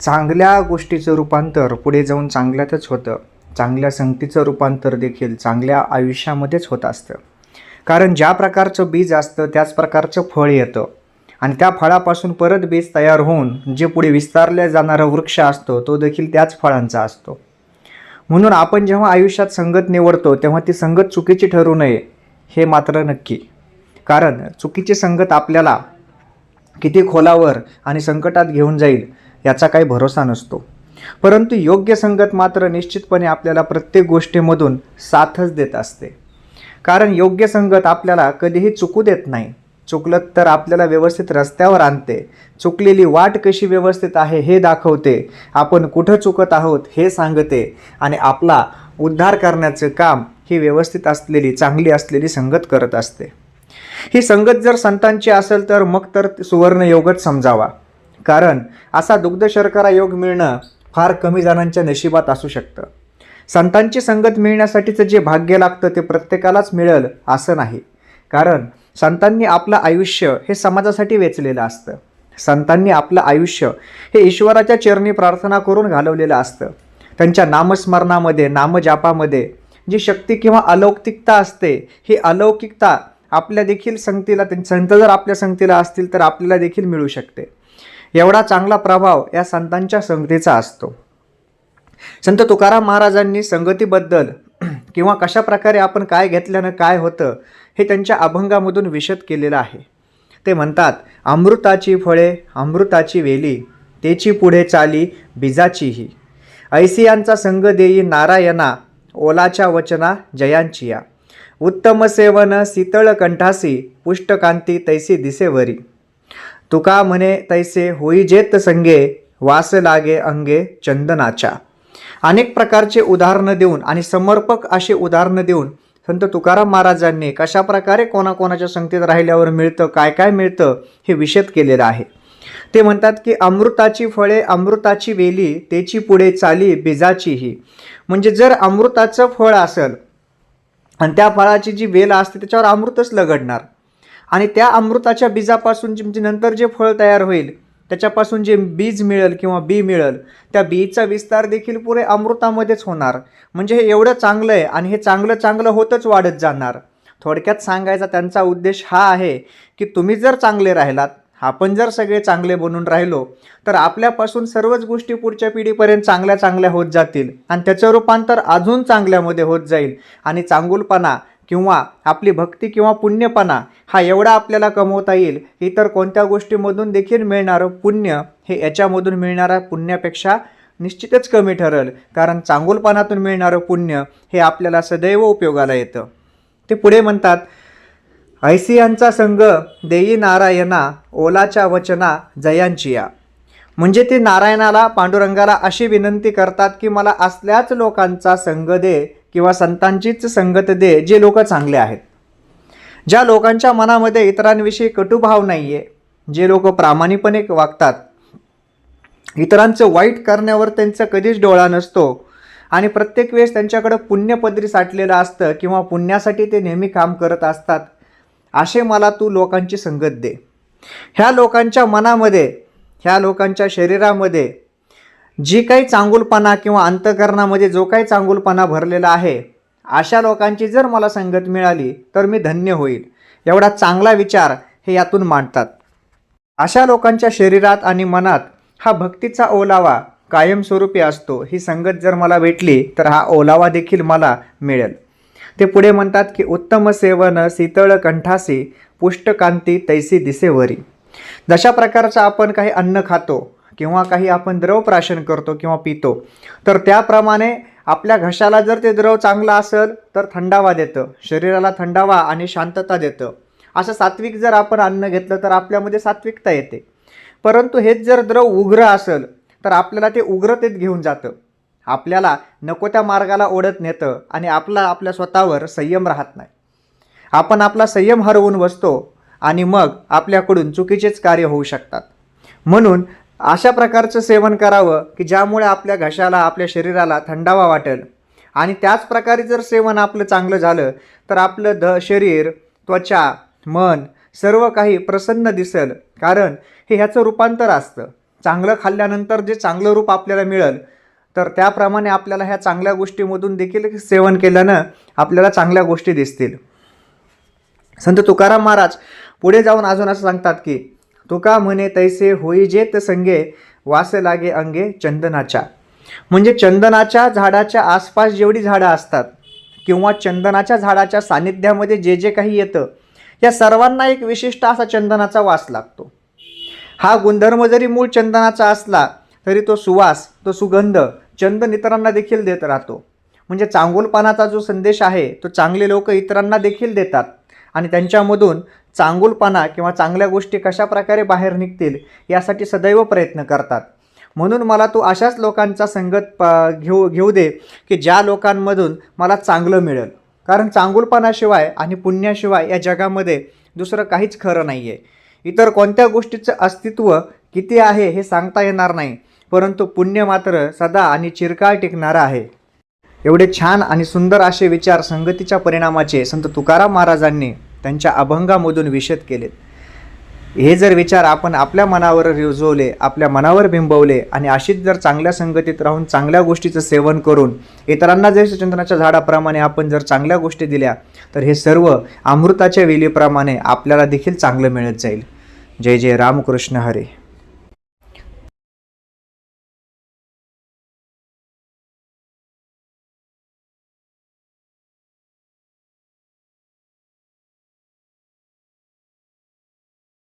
चांगल्या गोष्टीचं रूपांतर पुढे जाऊन चांगल्यातच होतं. चांगल्या संगतीचं रूपांतर देखील चांगल्या आयुष्यामध्येच होत असतं. कारण ज्या प्रकारचं बीज असतं त्याच प्रकारचं फळ येतं. आणि त्या फळापासून परत बीज तयार होऊन जे पुढे विस्तारल्या जाणारा वृक्ष असतो तो देखील त्याच फळांचा असतो. म्हणून आपण जेव्हा आयुष्यात संगत निवडतो तेव्हा ती संगत चुकीची ठरू नये हे मात्र नक्की. कारण चुकीची संगत आपल्याला किती खोलावर आणि संकटात घेऊन जाईल याचा काही भरोसा नसतो. परंतु योग्य संगत मात्र निश्चितपणे आपल्याला प्रत्येक गोष्टीमधून साथच देत असते. कारण योग्य संगत आपल्याला कधीही चुकू देत नाही. चुकलं तर आपल्याला व्यवस्थित रस्त्यावर आणते. चुकलेली वाट कशी व्यवस्थित आहे हे दाखवते. आपण कुठं चुकत आहोत हे सांगते. आणि आपला उद्धार करण्याचं काम ही व्यवस्थित असलेली चांगली असलेली संगत करत असते. ही संगत जर संतांची असेल तर मग तर सुवर्ण योगच समजावा. कारण असा दुग्ध शर्करा योग मिळणं फार कमी जणांच्या नशिबात असू शकतं. संतांची संगत मिळण्यासाठीचं जे भाग्य लागतं ते प्रत्येकालाच मिळेल असं नाही. कारण संतांनी आपलं आयुष्य हे समाजासाठी वेचलेलं असतं. संतांनी आपलं आयुष्य हे ईश्वराच्या चरणी प्रार्थना करून घालवलेलं असतं. त्यांच्या नामस्मरणामध्ये नामजापामध्ये जी शक्ती किंवा अलौकिकता असते ही अलौकिकता आपल्या देखील संगतीला संत जर आपल्या संगतीला असतील तर आपल्याला देखील मिळू शकते. एवढा चांगला प्रभाव या संतांच्या संगतीचा असतो. संत तुकाराम महाराजांनी संगतीबद्दल किंवा कशा प्रकारे आपण काय घेतल्यानं काय होतं हे त्यांच्या अभंगामधून विशद केलेलं आहे. ते म्हणतात अमृताची फळे अमृताची वेली तेची पुढे चाली बीजाचीही. ऐसियांचा संग देई नारायणा ओलाच्या वचना जयांचिया. उत्तम सेवन शीतळ कंठासी पुष्टकांती तैसी दिसेवरी. तुका म्हणे तैसे होई जेत संगे वास लागे अंगे चंदनाच्या. अनेक प्रकारचे उदाहरणं देऊन आणि समर्पक असे उदाहरणं देऊन संत तुकाराम महाराजांनी कशा प्रकारे कोणाकोणाच्या संगतीत राहिल्यावर मिळतं काय काय मिळतं हे विशद केलेलं आहे. ते म्हणतात की अमृताची फळे अमृताची वेली त्याची पुढे चाली बीजाचीही. म्हणजे जर अमृताचं फळ असेल आणि त्या फळाची जी वेल असते त्याच्यावर अमृतच लगडणार. आणि त्या अमृताच्या बीजापासून जे म्हणजे नंतर जे फळ तयार होईल त्याच्यापासून जे बीज मिळेल किंवा बी मिळेल त्या बीचा विस्तार देखील पुरे अमृतामध्येच होणार. म्हणजे हे एवढं चांगलं आहे आणि हे चांगलं चांगलं होतच वाढत जाणार. थोडक्यात सांगायचा त्यांचा उद्देश हा आहे की तुम्ही जर चांगले राहिलात आपण जर सगळे चांगले बनून राहिलो तर आपल्यापासून सर्वच गोष्टी पुढच्या पिढीपर्यंत चांगल्या चांगल्या होत जातील आणि त्याचं रूपांतर अजून चांगल्यामध्ये होत जाईल. आणि चांगुलपणा किंवा आपली भक्ती किंवा पुण्यपणा हा एवढा आपल्याला कमवता येईल इतर कोणत्या गोष्टीमधून देखील मिळणारं पुण्य हे याच्यामधून मिळणाऱ्या पुण्यापेक्षा निश्चितच कमी ठरेल. कारण चांगुलपणातून मिळणारं पुण्य हे आपल्याला सदैव उपयोगाला येतं. ते पुढे म्हणतात ऐसियांचा संघ देई नारायणा ओलाच्या वचना जयांचिया. म्हणजे ते नारायणाला पांडुरंगाला अशी विनंती करतात की मला असल्याच लोकांचा संघ दे किंवा संतांचीच संगत दे जे लोक चांगले आहेत. ज्या लोकांच्या मनामध्ये इतरांविषयी कटुभाव नाही आहे जे लोक प्रामाणिकपणे वागतात इतरांचं वाईट करण्यावर त्यांचा कधीच डोळा नसतो आणि प्रत्येक वेळेस त्यांच्याकडं पुण्यपदरी साठलेलं असतं किंवा पुण्यासाठी ते नेहमी काम करत असतात असे मला तू लोकांची संगत दे. ह्या लोकांच्या मनामध्ये ह्या लोकांच्या शरीरामध्ये जी काही चांगुलपणा किंवा अंतकरणामध्ये जो काही चांगुलपणा भरलेला आहे अशा लोकांची जर मला संगत मिळाली तर मी धन्य होईल. एवढा चांगला विचार हे यातून मांडतात. अशा लोकांच्या शरीरात आणि मनात हा भक्तीचा ओलावा कायमस्वरूपी असतो. ही संगत जर मला भेटली तर हा ओलावा देखील मला मिळेल. ते पुढे म्हणतात की उत्तम सेवन शीतळ कंठासी पुष्टकांती तैसी दिसेवरी. जशा प्रकारचं आपण काही अन्न खातो किंवा काही आपण द्रव प्राशन करतो किंवा पितो तर त्याप्रमाणे आपल्या घशाला जर ते द्रव चांगलं असेल तर थंडावा देतं. शरीराला थंडावा आणि शांतता देतं. असं सात्विक जर आपण अन्न घेतलं तर आपल्यामध्ये सात्विकता येते. परंतु हेच जर द्रव उग्र असेल तर आपल्याला ते उग्रतेत घेऊन जातं. आपल्याला नको त्या मार्गाला ओढत नेतं आणि आपला आपल्या स्वतःवर संयम राहत नाही. आपण आपला संयम हरवून बसतो आणि मग आपल्याकडून चुकीचेच कार्य होऊ शकतात. म्हणून अशा प्रकारचं सेवन करावं की ज्यामुळे आपल्या घशाला आपल्या शरीराला थंडावा वाटेल. आणि त्याच प्रकारे जर सेवन आपलं चांगलं झालं तर आपलं ध शरीर त्वचा मन सर्व काही प्रसन्न दिसेल. कारण हे ह्याचं रूपांतर असतं. चांगलं खाल्ल्यानंतर जे चांगलं रूप आपल्याला मिळेल तर त्याप्रमाणे आपल्याला ह्या चांगल्या गोष्टीमधून देखील सेवन केल्यानं आपल्याला चांगल्या गोष्टी दिसतील. संत तुकाराम महाराज पुढे जाऊन अजून असं सांगतात की तुका म्हणे तैसे होई जेत संगे वास लागे अंगे चंदनाच्या. म्हणजे चंदनाच्या झाडाच्या आसपास जेवढी झाडं असतात किंवा चंदनाच्या झाडाच्या सानिध्यामध्ये जे जे काही येतं या सर्वांना एक विशिष्ट असा चंदनाचा वास लागतो. हा गुणधर्म जरी मूळ चंदनाचा असला तरी तो सुवास तो सुगंध चंदन इतरांना देखील देत राहतो. म्हणजे चांगुलपणाचा जो संदेश आहे तो चांगले लोक इतरांना देखील देतात. आणि त्यांच्यामधून चांगुलपणा किंवा चांगल्या गोष्टी कशा प्रकारे बाहेर निघतील यासाठी सदैव प्रयत्न करतात. म्हणून मला तू अशाच लोकांचा संगत प घेऊ घेऊ दे की ज्या लोकांमधून मला चांगलं मिळेल. कारण चांगुलपणाशिवाय आणि पुण्याशिवाय या जगामध्ये दुसरं काहीच खरं नाही आहे इतर कोणत्या गोष्टीचं अस्तित्व किती आहे हे सांगता येणार नाही परंतु पुण्य मात्र सदा आणि चिरकाळ टिकणारं आहे. एवढे छान आणि सुंदर असे विचार संगतीच्या परिणामाचे संत तुकाराम महाराजांनी त्यांच्या अभंगामधून विषद केलेत. हे जर विचार आपण आपल्या मनावर रुजवले आपल्या मनावर बिंबवले आणि अशीच जर चांगल्या संगतीत राहून चांगल्या गोष्टीचं सेवन करून इतरांना जर चंदनाच्या झाडाप्रमाणे आपण जर चांगल्या गोष्टी दिल्या तर हे सर्व अमृताच्या वेलीप्रमाणे आपल्याला देखील चांगलं मिळत जाईल. जय जय रामकृष्ण हरे.